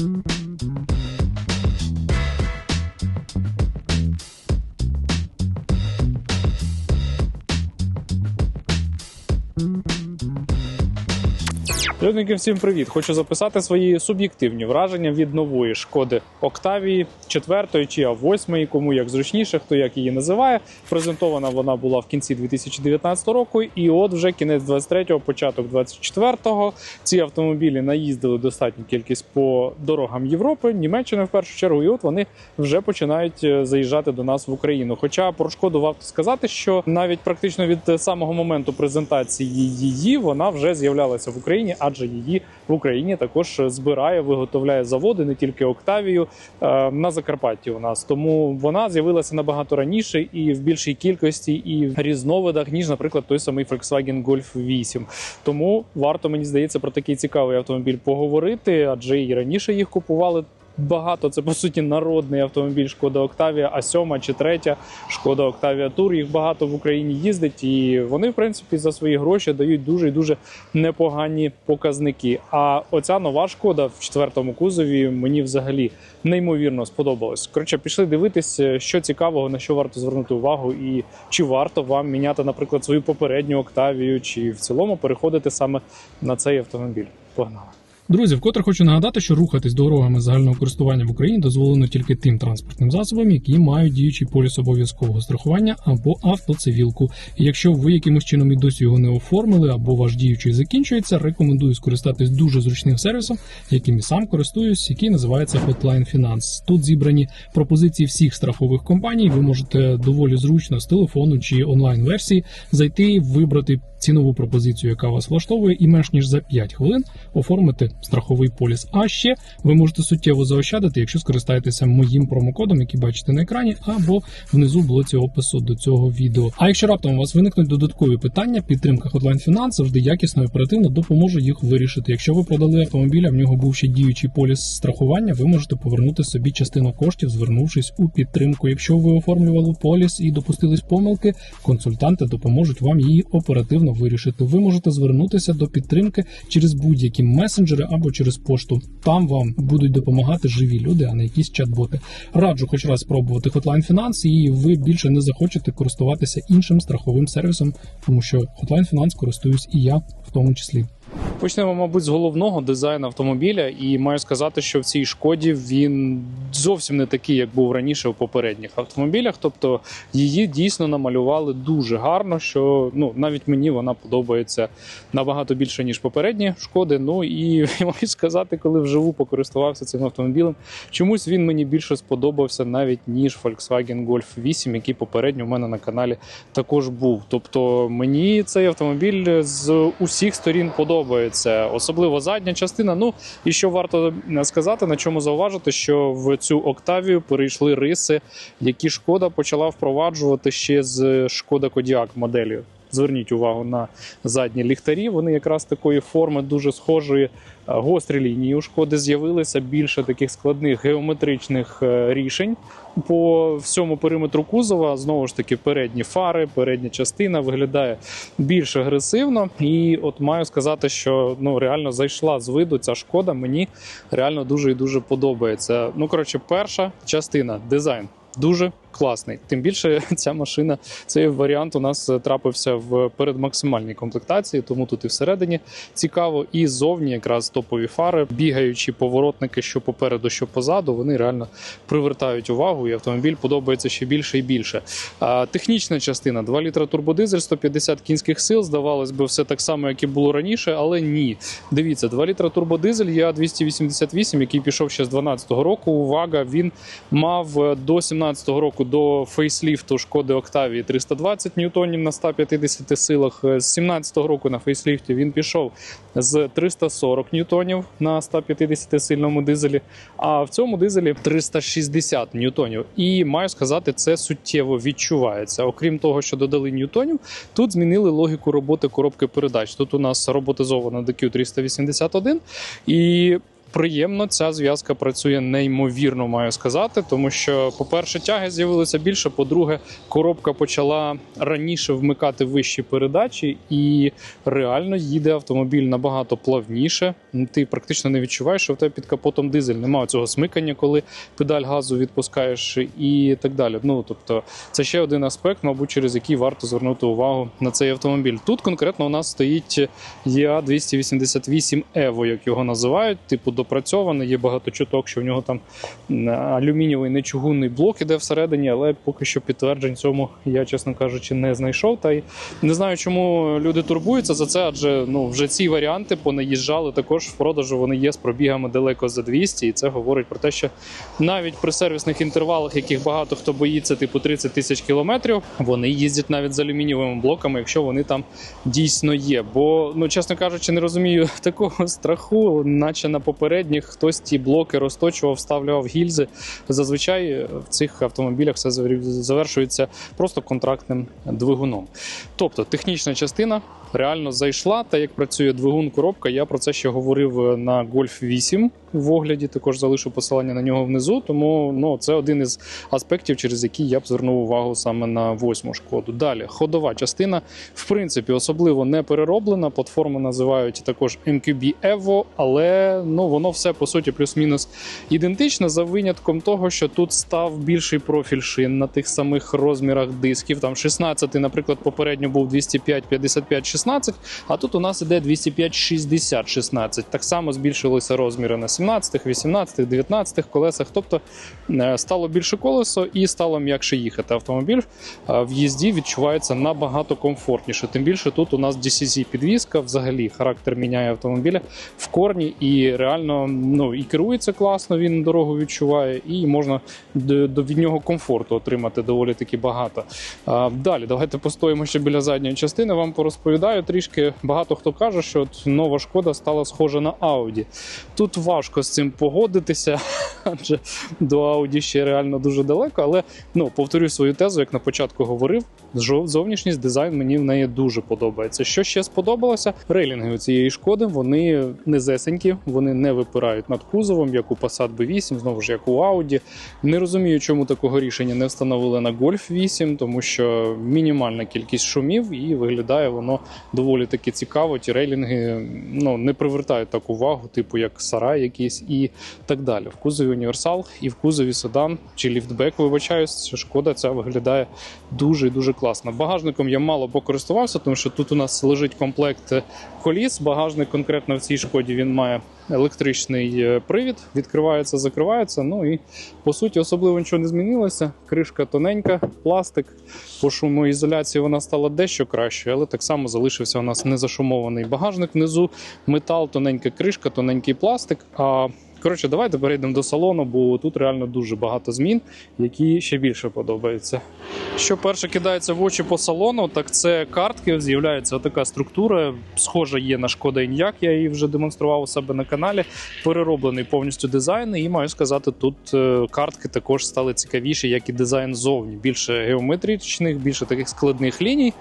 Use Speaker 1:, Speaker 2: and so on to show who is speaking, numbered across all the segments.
Speaker 1: Mm-hmm. Людники, всім привіт! Хочу записати свої суб'єктивні враження від нової шкоди Октавії 4 чи А8, кому як зручніше, хто як її називає. Презентована вона була в кінці 2019 року, і от вже кінець 23-го, початок 24-го. Ці автомобілі наїздили достатню кількість по дорогам Європи, Німеччини в першу чергу, і от вони вже починають е, заїжджати до нас в Україну. Хоча про шкоду варто сказати, що навіть практично від самого моменту презентації її вона вже з'являлася в Україні, адже її в Україні також збирає, виготовляє заводи, не тільки Октавію е, на Закарпатті. У нас тому вона з'явилася набагато раніше і в більшій кількості, і в різновидах, ніж, наприклад, той самий Volkswagen Golf 8. Тому варто мені здається про такий цікавий автомобіль поговорити, адже і раніше їх купували. Багато це по суті народний автомобіль Шкода Октавія, а сьома чи третя Шкода Октавія Тур. Їх багато в Україні їздить, і вони, в принципі, за свої гроші дають дуже і дуже непогані показники. А оця нова шкода в четвертому кузові мені взагалі неймовірно сподобалось. Коротше, пішли дивитися, що цікавого, на що варто звернути увагу, і чи варто вам міняти, наприклад, свою попередню Октавію, чи в цілому переходити саме на цей автомобіль. Погнали!
Speaker 2: Друзі, вкотре хочу нагадати, що рухатись дорогами загального користування в Україні дозволено тільки тим транспортним засобам, які мають діючий поліс обов'язкового страхування або автоцивілку. І якщо ви якимось чином і досі його не оформили, або ваш діючий закінчується, рекомендую скористатись дуже зручним сервісом, яким і сам користуюсь, який називається Hotline Finance. Тут зібрані пропозиції всіх страхових компаній. Ви можете доволі зручно з телефону чи онлайн версії зайти, вибрати цінову пропозицію, яка вас влаштовує, і менш ніж за 5 хвилин оформити страховий поліс. А ще ви можете суттєво заощадити, якщо скористаєтеся моїм промокодом, який бачите на екрані, або внизу блоці опису до цього відео. А якщо раптом у вас виникнуть додаткові питання, підтримка Hotline Finance завжди якісно і оперативно допоможе їх вирішити. Якщо ви продали автомобіль, а в нього був ще діючий поліс страхування, ви можете повернути собі частину коштів, звернувшись у підтримку. Якщо ви оформлювали поліс і допустились помилки, консультанти допоможуть вам її оперативно вирішити. Ви можете звернутися до підтримки через будь-які месенджери або через пошту. Там вам будуть допомагати живі люди, а не якісь чат-боти. Раджу хоч раз спробувати Hotline Finance, і ви більше не захочете користуватися іншим страховим сервісом, тому що Hotline Finance користуюсь і я в тому числі.
Speaker 1: Почнемо, мабуть, з головного дизайну автомобіля, і маю сказати, що в цій шкоді він зовсім не такий, як був раніше в попередніх автомобілях. Тобто її дійсно намалювали дуже гарно, що ну навіть мені вона подобається набагато більше ніж попередні шкоди. Ну і можу сказати, коли вживу покористувався цим автомобілем, чомусь він мені більше сподобався навіть ніж Volkswagen Golf 8, який попередньо в мене на каналі також був. Тобто мені цей автомобіль з усіх сторін подобається особливо задня частина. Ну і що варто сказати, на чому зауважити, що в цю Октавію перейшли риси, які шкода почала впроваджувати ще з шкода Кодіак моделі. Зверніть увагу на задні ліхтарі. Вони якраз такої форми дуже схожої. Гострі лінії у шкоди з'явилися більше таких складних геометричних е, рішень по всьому периметру кузова. Знову ж таки, передні фари, передня частина виглядає більш агресивно. І от маю сказати, що ну реально зайшла з виду ця шкода. Мені реально дуже і дуже подобається. Ну коротше, перша частина дизайн дуже класний. Тим більше ця машина, цей варіант у нас трапився в передмаксимальній комплектації, тому тут і всередині цікаво. І ззовні якраз топові фари, бігаючі поворотники, що попереду, що позаду, вони реально привертають увагу, і автомобіль подобається ще більше і більше. Технічна частина 2 літра турбодизель, 150 кінських сил. Здавалось би, все так само, як і було раніше, але ні. Дивіться, 2 літра турбодизель, я 288, який пішов ще з 12 року. Увага, він мав до 17 року до фейсліфту шкоди Октавії 320 ньютонів на 150 силах. З 17-го року на фейсліфті він пішов з 340 ньютонів на 150 сильному дизелі. А в цьому дизелі 360 ньютонів. І маю сказати, це суттєво відчувається. Окрім того, що додали ньютонів, тут змінили логіку роботи коробки передач. Тут у нас роботизована DQ 381 і приємно. Ця зв'язка працює неймовірно, маю сказати, тому що, по-перше, тяги з'явилося більше. По-друге, коробка почала раніше вмикати вищі передачі, і реально їде автомобіль набагато плавніше. Ти практично не відчуваєш, що в тебе під капотом дизель. Немає цього смикання, коли педаль газу відпускаєш, і так далі. Ну тобто, це ще один аспект, мабуть, через який варто звернути увагу на цей автомобіль. Тут конкретно у нас стоїть EA 288 Evo, як його називають, типу допрацьований. Є багато чуток, що в нього там алюмінієвий нечугунний блок іде всередині, але поки що підтверджень цьому я, чесно кажучи, не знайшов. Та й не знаю, чому люди турбуються за це, адже ну вже ці варіанти понаїжджали також в продажу. Вони є з пробігами далеко за 200, і це говорить про те, що навіть при сервісних інтервалах, яких багато хто боїться, типу 30 тисяч кілометрів, вони їздять навіть з алюмінієвими блоками, якщо вони там дійсно є. Бо, ну чесно кажучи, не розумію такого страху, наче на попередніх хтось ті блоки розточував, вставлював гільзи. Зазвичай в цих автомобілях все завер- завершується просто контрактним двигуном. Тобто технічна частина реально зайшла. Та як працює двигун, коробка, я про це ще говорив на Golf 8 в огляді. Також залишу посилання на нього внизу. Тому ну це один із аспектів, через які я б звернув увагу саме на восьму шкоду. Далі ходова частина, в принципі, особливо не перероблена. Платформу називають також MQB Evo, але ну воно все по суті плюс-мінус ідентично за винятком того, що тут став більший профіль шин на тих самих розмірах дисків. Там 16, наприклад, попередньо був 205, 55, 16, а тут у нас іде 205, 60, 16. Так само збільшилися розміри на 17, 18, 19 колесах. Тобто е, стало більше колесо і стало м'якше їхати. Автомобіль е, в їзді відчувається набагато комфортніше. Тим більше тут у нас DCC підвізка, взагалі характер міняє автомобіля в корні і реально ну і керується класно. Він дорогу відчуває, і можна до, від нього комфорту отримати доволі таки багато. А, далі давайте постоїмо ще біля задньої частини. Вам порозповідаю трішки. Багато хто каже, що от нова шкода стала схожа на Audi. Тут важко з цим погодитися, адже до Audi ще реально дуже далеко. Але ну повторюю свою тезу, як на початку говорив. Зовнішність дизайн мені в неї дуже подобається. Що ще сподобалося? Рейлінги у цієї шкоди вони низесенькі, вони не випирають над кузовом, як у Passat B8, знову ж як у Audi. Не розумію, чому такого рішення не встановили на Golf 8, тому що мінімальна кількість шумів і виглядає воно доволі таки цікаво. Ті рейлінги ну, не привертають так увагу, типу як сарай якийсь і так далі. В кузові універсал і в кузові седан чи ліфтбек, вибачаюсь, шкода ця виглядає дуже і дуже класно. Багажником я мало покористувався, тому що тут у нас лежить комплект коліс. Багажник конкретно в цій шкоді він має електричний е, привід, відкривається, закривається. Ну і по суті особливо нічого не змінилося. Кришка тоненька, пластик. По шумоізоляції вона стала дещо кращою, але так само залишився у нас незашумований багажник внизу, метал, тоненька кришка, тоненький пластик. А Коротше, давайте перейдемо до салону, бо тут реально дуже багато змін, які ще більше подобаються. Що перше кидається в очі по салону, так це картки. З'являється така структура. Схожа є на шкода Іньяк, я її вже демонстрував у себе на каналі. Перероблений повністю дизайн. І маю сказати, тут е, картки також стали цікавіші, як і дизайн зовні. Більше геометричних, більше таких складних ліній.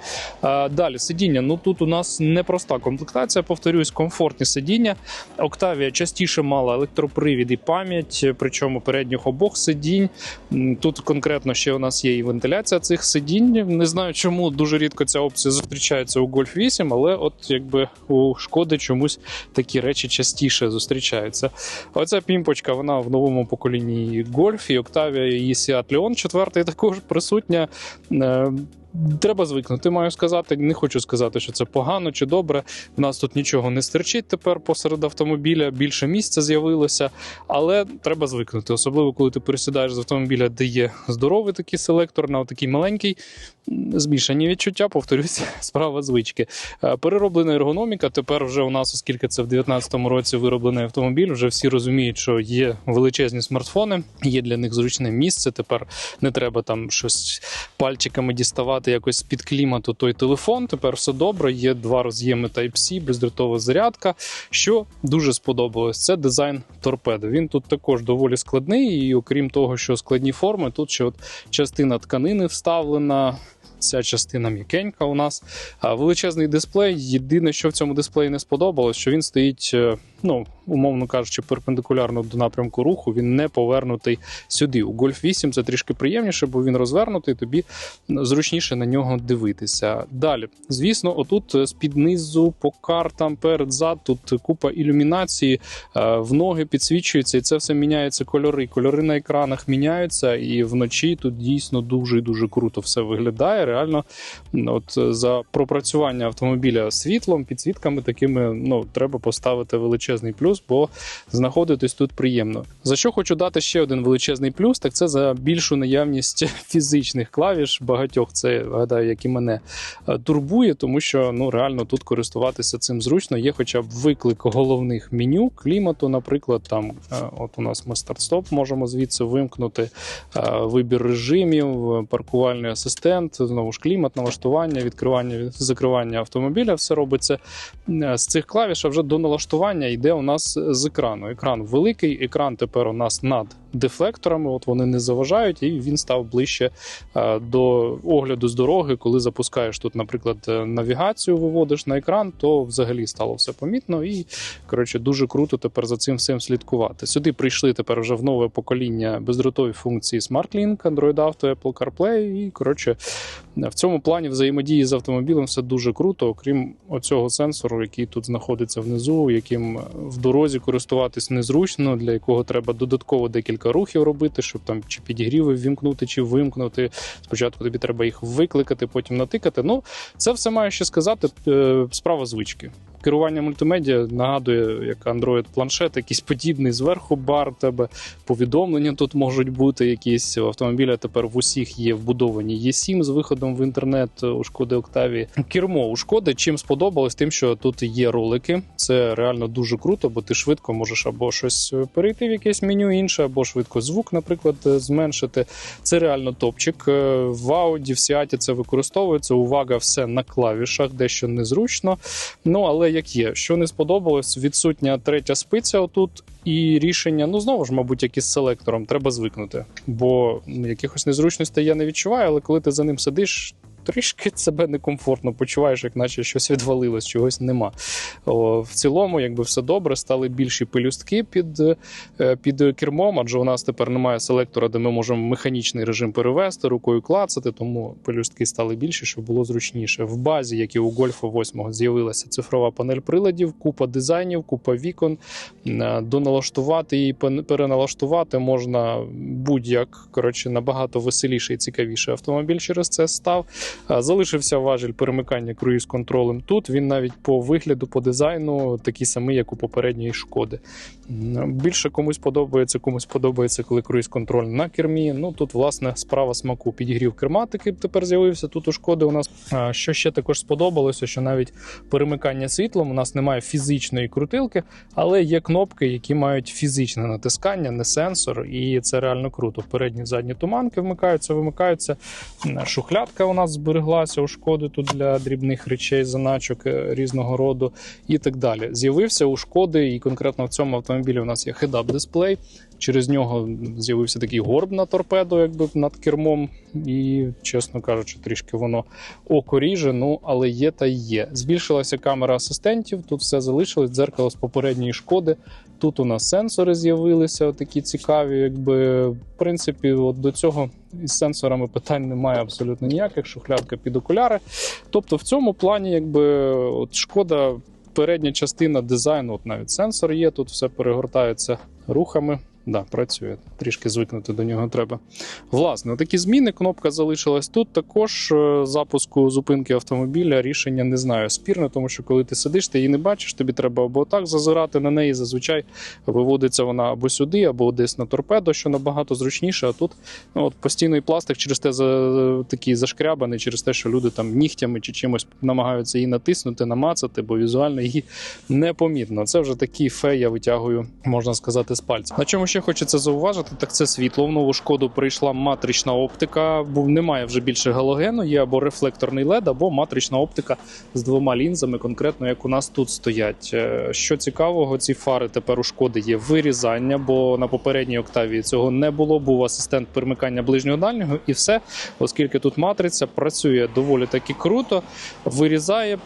Speaker 1: Далі сидіння. Ну тут у нас непроста комплектація. Повторюсь, комфортні сидіння. Октавія частіше мала електропривід і пам'ять, причому передніх обох сидінь. Тут конкретно ще у нас є і вентиляція цих сидінь. Не знаю, чому дуже рідко ця опція зустрічається у Golf 8, але от якби у шкоди чомусь такі речі частіше зустрічаються. Оця пімпочка, вона в новому поколінні Golf і Octavia і Seat Leon 4 також присутня. Треба звикнути, маю сказати. Не хочу сказати, що це погано чи добре. В нас тут нічого не стерчить тепер посеред автомобіля, більше місця з'явилося, але треба звикнути, особливо коли ти пересідаєш з автомобіля, де є здоровий такий селектор, на такий маленький. Змішані відчуття, повторюсь, справа звички. Е, Перероблена ергономіка. Тепер вже у нас, оскільки це в 2019 році вироблений автомобіль, вже всі розуміють, що є величезні смартфони, є для них зручне місце. Тепер не треба там щось пальчиками діставати якось з-під клімату той телефон. Тепер все добре. Є два роз'єми Type-C, бездротова зарядка. Що дуже сподобалось, це дизайн торпеди. Він тут також доволі складний, і окрім того, що складні форми, тут ще от частина тканини вставлена. Ця частина м'якенька у нас. Величезний дисплей. Єдине, що в цьому дисплеї не сподобалось, що він стоїть е, ну умовно кажучи, перпендикулярно до напрямку руху, він не повернутий сюди. У Golf 8 це трішки приємніше, бо він розвернутий, тобі зручніше на нього дивитися. Далі, звісно, отут з під низу по картам перед зад, тут купа ілюмінації, е, в ноги підсвічується, і це все міняється кольори. Кольори на екранах міняються, і вночі тут дійсно дуже і дуже круто все виглядає. Реально, от е, за пропрацювання автомобіля світлом, підсвітками такими ну треба поставити величезний плюс, бо знаходитись тут приємно. За що хочу дати ще один величезний плюс, так це за більшу наявність фізичних клавіш. Багатьох це гадаю, як і мене е, турбує, тому що ну реально тут користуватися цим зручно. Є хоча б виклик головних меню клімату, наприклад, там е, от у нас ми старт-стоп можемо звідси вимкнути е, вибір режимів, паркувальний асистент, знову ж клімат, налаштування, відкривання, закривання автомобіля. Все робиться з цих клавіш. А вже до налаштування йде у нас з екрану. Екран великий, екран тепер у нас над дефлекторами. От вони не заважають, і він став ближче е, до огляду з дороги. Коли запускаєш тут, наприклад, е, навігацію, виводиш на екран, то взагалі стало все помітно. І коротше, дуже круто тепер за цим всім слідкувати. Сюди прийшли тепер вже в нове покоління бездротові функції SmartLink, Android Auto, Apple CarPlay. І коротше, в цьому плані взаємодії з автомобілем все дуже круто, окрім оцього сенсору, який тут знаходиться внизу, яким в дорозі користуватись незручно, для якого треба додатково декілька рухів робити, щоб там чи підігріви ввімкнути, чи вимкнути. Спочатку тобі треба їх викликати, потім натикати. Ну, це все маю ще сказати. е, Справа звички. Керування мультимедіа нагадує, як Android планшет, якийсь подібний зверху бар. Тебе повідомлення тут можуть бути. Якісь у автомобіля тепер в усіх є вбудовані Є7 з виходом в інтернет у шкоди Октавії. Кермо у шкоди чим сподобалось, тим, що тут є ролики. Це реально дуже круто, бо ти швидко можеш або щось перейти в якесь меню інше, або швидко звук, наприклад, зменшити. Це реально топчик. Е, В Audi, в Сіаті це використовується. Увага, все на клавішах, дещо незручно. Ну але як є, що не сподобалось, відсутня третя спиця отут. І рішення, ну знову ж, мабуть, як із селектором, треба звикнути. Бо ну, якихось незручностей я не відчуваю, але коли ти за ним сидиш, трішки себе некомфортно почуваєш, як наче щось відвалилось, чогось нема. О, в цілому, якби все добре, стали більші пелюстки під, е, під кермом, адже у нас тепер немає селектора, де ми можемо механічний режим перевести, рукою клацати, тому пелюстки стали більші, щоб було зручніше. В базі, як і у Гольфа 8, з'явилася цифрова панель приладів, купа дизайнів, купа вікон. Е, Доналаштувати пен- переналаштувати можна будь-як. Коротше, набагато веселіше і цікавіше автомобіль через це став. Залишився важіль перемикання круїз контролем тут. Він навіть по вигляду, по дизайну такий самий, як у попередньої шкоди. Більше комусь подобається, комусь подобається, коли круїз контроль на кермі. Ну тут, власне, справа смаку підігрів керматики тепер з'явився. Тут у шкоди у нас що ще також сподобалося, що навіть перемикання світлом у нас немає фізичної крутилки, але є кнопки, які мають фізичне натискання, не сенсор, і це реально круто. Передні задні туманки вмикаються, вимикаються. Шухлядка у нас збереглася у шкоди тут для дрібних речей, заначок е, різного роду і так далі. З'явився у шкоди, і конкретно в цьому автомобілі у нас є head-up дисплей. Через нього з'явився такий горб на торпедо, якби над кермом, і, чесно кажучи, трішки воно око ріже, ну але є та є. Збільшилася камера асистентів, тут все залишилось, дзеркало з попередньої шкоди. Тут у нас сенсори з'явилися, такі цікаві. Якби в принципі, от до цього із сенсорами питань немає абсолютно ніяких. Шухлядка під окуляри. Тобто, в цьому плані, якби от шкода, передня частина дизайну, от навіть сенсор є, тут все перегортається рухами. Да, працює. Трішки звикнути до нього треба. Власне, такі зміни. Кнопка залишилась тут. Також е, запуску зупинки автомобіля рішення не знаю. Спірне, тому що коли ти сидиш, ти її не бачиш, тобі треба або так зазирати на неї. Зазвичай виводиться вона або сюди, або десь на торпедо, що набагато зручніше. А тут ну, от постійний пластик через те за такий зашкрябаний, через те, що люди там нігтями чи чимось намагаються її натиснути, намацати, бо візуально її непомітно. Це вже такий фе, я витягую, можна сказати, з пальця. На чому ще ще хочеться зауважити, так це світло. В нову шкоду прийшла матрична оптика, бо немає вже більше галогену, є або рефлекторний LED, або матрична оптика з двома лінзами, конкретно як у нас тут стоять. Е, Що цікавого, ці фари тепер у шкоди є вирізання, бо на попередній октаві цього не було. Був асистент перемикання ближнього дальнього, і все, оскільки тут матриця працює доволі таки круто, вирізає,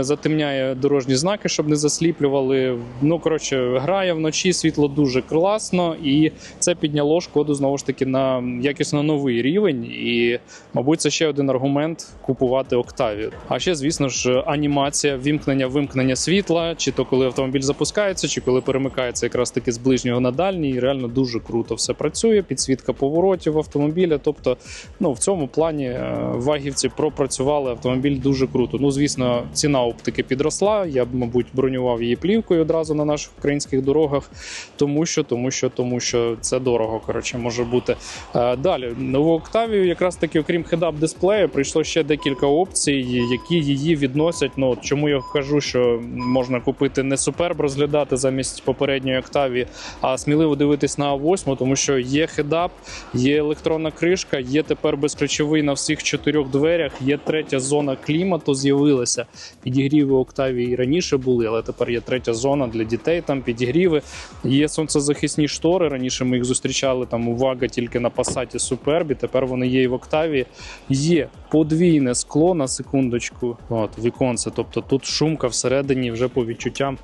Speaker 1: затемняє дорожні знаки, щоб не засліплювали. Ну коротше, грає вночі, світло дуже класно, і це підняло шкоду знову ж таки на якісно новий рівень. І, мабуть, це ще один аргумент купувати Октавію. А ще, звісно ж, анімація, вімкнення, вимкнення світла, чи то коли автомобіль запускається, чи коли перемикається якраз таки з ближнього на дальній. І реально дуже круто все працює. Підсвітка поворотів автомобіля. Тобто, ну в цьому плані е, вагівці пропрацювали автомобіль дуже круто. Ну, звісно, ціна оптики підросла. Я б, мабуть, бронював її плівкою одразу на наших українських дорогах, тому що, тому що, тому що це дорого. Коротше, може бути. Е, Далі нову Октавію, якраз таки, окрім хедап дисплею, прийшло ще декілька опцій, які її відносять. Ну чому я кажу, що можна купити не суперб розглядати замість попередньої Октавії, а сміливо дивитись на А8, тому що є хедап, є електронна кришка, є тепер безключовий на всіх чотирьох дверях. Є третя зона клімату. З'явилася підігріви Октавії і раніше були, але тепер є третя зона для дітей. Там підігріви. Є сонцезахисні штори. Раніше ми їх зустрічали там увага тільки на пасаті Супербі. Тепер вони є і в Октаві. Є подвійне скло на секундочку. От віконце. Тобто тут шумка всередині вже по відчуттям.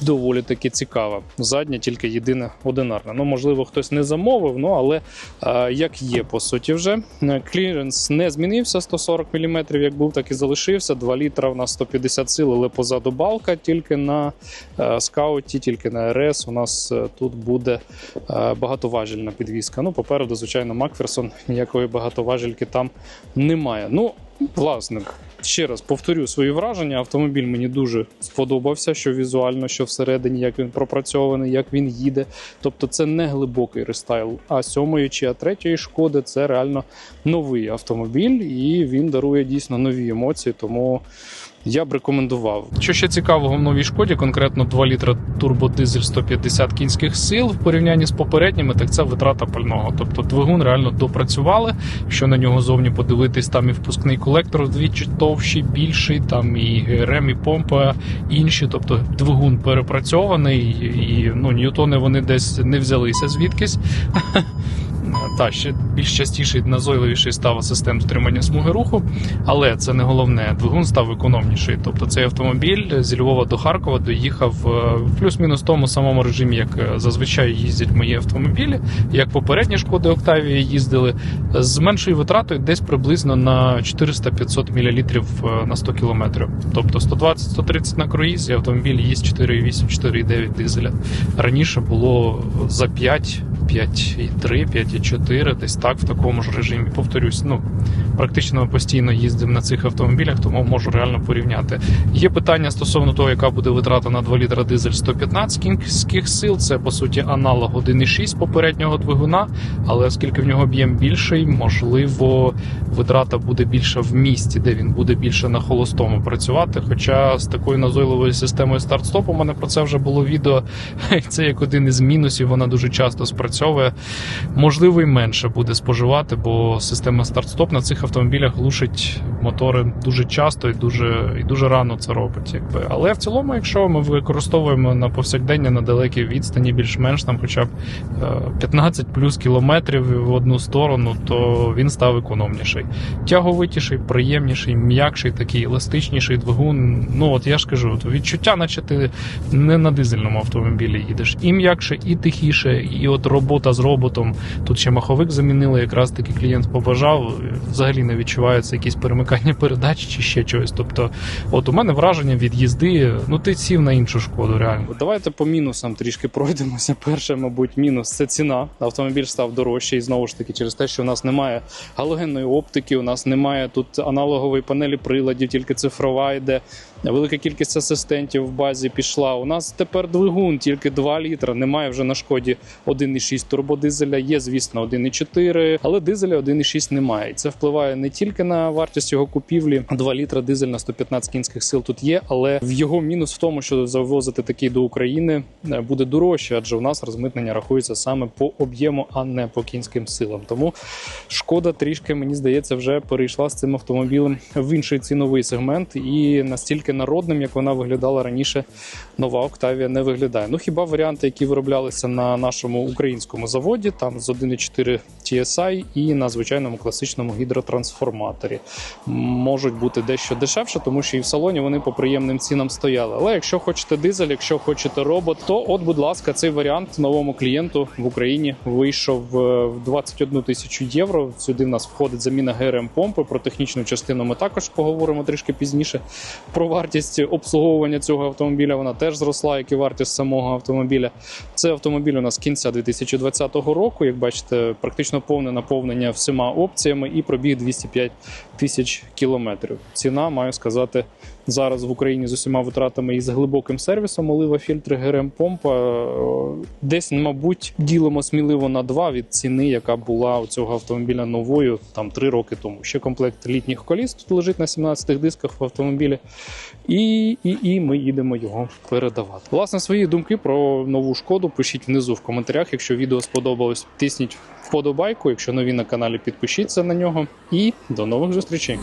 Speaker 1: Доволі таки цікава. Задня тільки єдине одинарна. Ну, можливо, хтось не замовив, ну але е, як є, по суті, вже кліренс не змінився 140 мм, як був, так і залишився. 2 літра в нас 150 сил, але позаду балка тільки на е, скауті, тільки на РС. У нас е, тут буде е, багатоважільна підвізка. Ну, попереду, звичайно, Макферсон ніякої багатоважільки там немає. Ну, власник. Ще раз повторю свої враження. Автомобіль мені дуже сподобався, що візуально, що всередині, як він пропрацьований, як він їде. Тобто, це не глибокий рестайл А сьомої чи А третьої шкоди. Це реально новий автомобіль, і він дарує дійсно нові емоції. Тому я б рекомендував. Що ще цікавого в новій шкоді, конкретно 2 літра турбодизель 150 кінських сил в порівнянні з попередніми, так це витрата пального. Тобто двигун реально допрацювали. Якщо на нього зовні подивитись, там і впускний колектор вдвічі товщий, більший, там і ГРМ, і помпа інші. Тобто двигун перепрацьований, і ну ньютони вони десь не взялися звідкись. Та ще більш частіший, назойливіший став асистент утримання смуги руху, але це не головне. Двигун став економніший. Тобто цей автомобіль зі Львова до Харкова доїхав е, в плюс-мінус тому самому режимі, як е, зазвичай їздять мої автомобілі, як попередні шкоди Октавії їздили з меншою витратою, десь приблизно на 400-500 мл на 100 км. Тобто 120-130 на круїз, і автомобіль їсть 4,8-4,9 дизеля. Раніше було за 5. 5,3, 5,4, десь так в такому ж режимі. Повторюсь, ну практично постійно їздив на цих автомобілях, тому можу реально порівняти. Є питання стосовно того, яка буде витрата на 2 літра дизель 115 кінських сил. Це по суті аналог 1,6 попереднього двигуна, але оскільки в нього об'єм більший, можливо, витрата буде більша в місті, де він буде більше на холостому працювати. Хоча з такою назойливою системою старт-стоп у мене про це вже було відео. Це як один із мінусів, вона дуже часто спрацьовує. Можливо, і менше буде споживати, бо система старт-стоп на цих автомобілях глушить мотори дуже часто і дуже і дуже рано це робить. Якби. Але в цілому, якщо ми використовуємо на повсякдення на далекій відстані, більш-менш там, хоча б е, 15 плюс кілометрів в одну сторону, то він став економніший. Тяговитіший, приємніший, м'якший, такий еластичніший двигун. Ну от я ж кажу, відчуття, наче ти не на дизельному автомобілі їдеш. І м'якше, і тихіше, і от робота з роботом. Ще маховик замінили, якраз таки клієнт побажав. Взагалі не відчувається якісь перемикання передач чи ще чогось. Тобто, от у мене враження від їзди, ну ти сів на іншу шкоду, реально. Давайте по мінусам трішки пройдемося. Перше, мабуть, мінус це ціна. Автомобіль став дорожчий, знову ж таки, через те, що у нас немає галогенної оптики, у нас немає тут аналогової панелі приладів, тільки цифрова йде. Велика кількість асистентів в базі пішла. У нас тепер двигун, тільки 2 літра. Немає вже на шкоді 1,6 1,6 турбодизеля, є, звісно, 1,4, але дизеля 1,6 немає. Це впливає не тільки на вартість його купівлі. 2 літра дизель на 115 кінських сил тут є, але в його мінус в тому, що завозити такий до України е, буде дорожче, адже у нас розмитнення рахується саме по об'єму, а не по кінським силам. Тому шкода трішки, мені здається, вже перейшла з цим автомобілем в інший ціновий сегмент і настільки народним, як вона виглядала раніше, нова Октавія не виглядає. Ну хіба варіанти, які вироблялися на нашому українському заводі, там з 1.4 TSI і на звичайному класичному гідротрансформаторі, можуть бути дещо дешевше, тому що і в салоні вони по приємним цінам стояли. Але якщо хочете дизель, якщо хочете робот, то от, будь ласка, цей варіант новому клієнту в Україні вийшов е, в 21 тисячу євро. Сюди в нас входить заміна ГРМ помпи. Про технічну частину ми також поговоримо трішки пізніше. Про вартість обслуговування цього автомобіля вона теж зросла, як і вартість самого автомобіля. Це автомобіль у нас кінця 2020 року. Як бачите, практично повне наповнення всіма опціями і пробіг 205 тисяч кілометрів. Ціна, маю сказати, зараз в Україні з усіма витратами і з глибоким сервісом олива фільтри ГРМ помпа е, десь, мабуть, ділимо сміливо на два від ціни, яка була у цього автомобіля новою там три роки тому. Ще комплект літніх коліс тут лежить на 17 дисках в автомобілі. І, і, і ми їдемо його передавати. Власне, свої думки про нову шкоду пишіть внизу в коментарях. Якщо відео сподобалось, тисніть вподобайку. Якщо нові на каналі, підпишіться на нього. І до нових зустрічей.